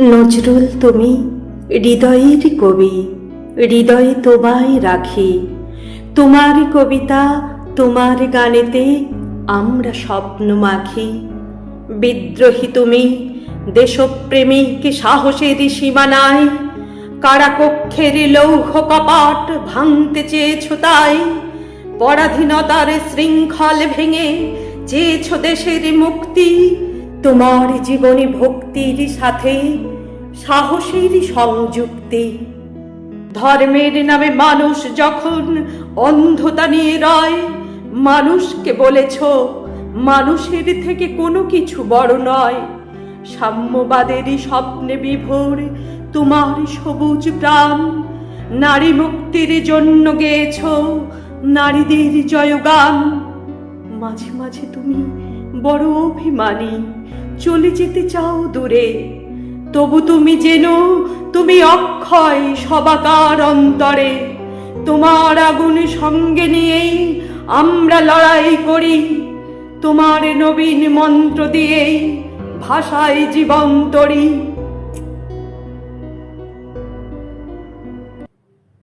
নজরুল তুমি হৃদয়ের কবি, হৃদয়ে তোমায় রাখি। তোমার কবিতা, তোমার গানেতে আমরা স্বপ্ন মাখি। বিদ্রোহী তুমি, দেশপ্রেমিক সাহসের সীমানায়, কারাকক্ষের লৌহ কপাট ভাঙতে চেয়েছ তাই, পরাধীনতার শৃঙ্খল ভেঙে চেয়েছ দেশের মুক্তি। তোমার জীবনে ভক্তির সাথে, সাহসের সংযুক্তি। ধর্মের নামে মানুষ যখন অন্ধতা নিয়ে রয়, মানুষকে বলেছ, মানুষের থেকে কোনো কিছু বড় নয়। সাম্যবাদেরই স্বপ্নে বিভোর তোমার সবুজ প্রাণ, নারী মুক্তির জন্য গেয়েছ, নারীদের জয়গান। মাঝে মাঝে তুমি বড় অভিমানী। চলে যেতে চাও দূরে। তবু তুমি যেন, তুমি অক্ষয় সবাকার অন্তরে। তোমার আগুন সঙ্গে নিয়েই আমরা লড়াই করি। তোমার নবীন মন্ত্র দিয়েই ভাষায় জীবন তরি।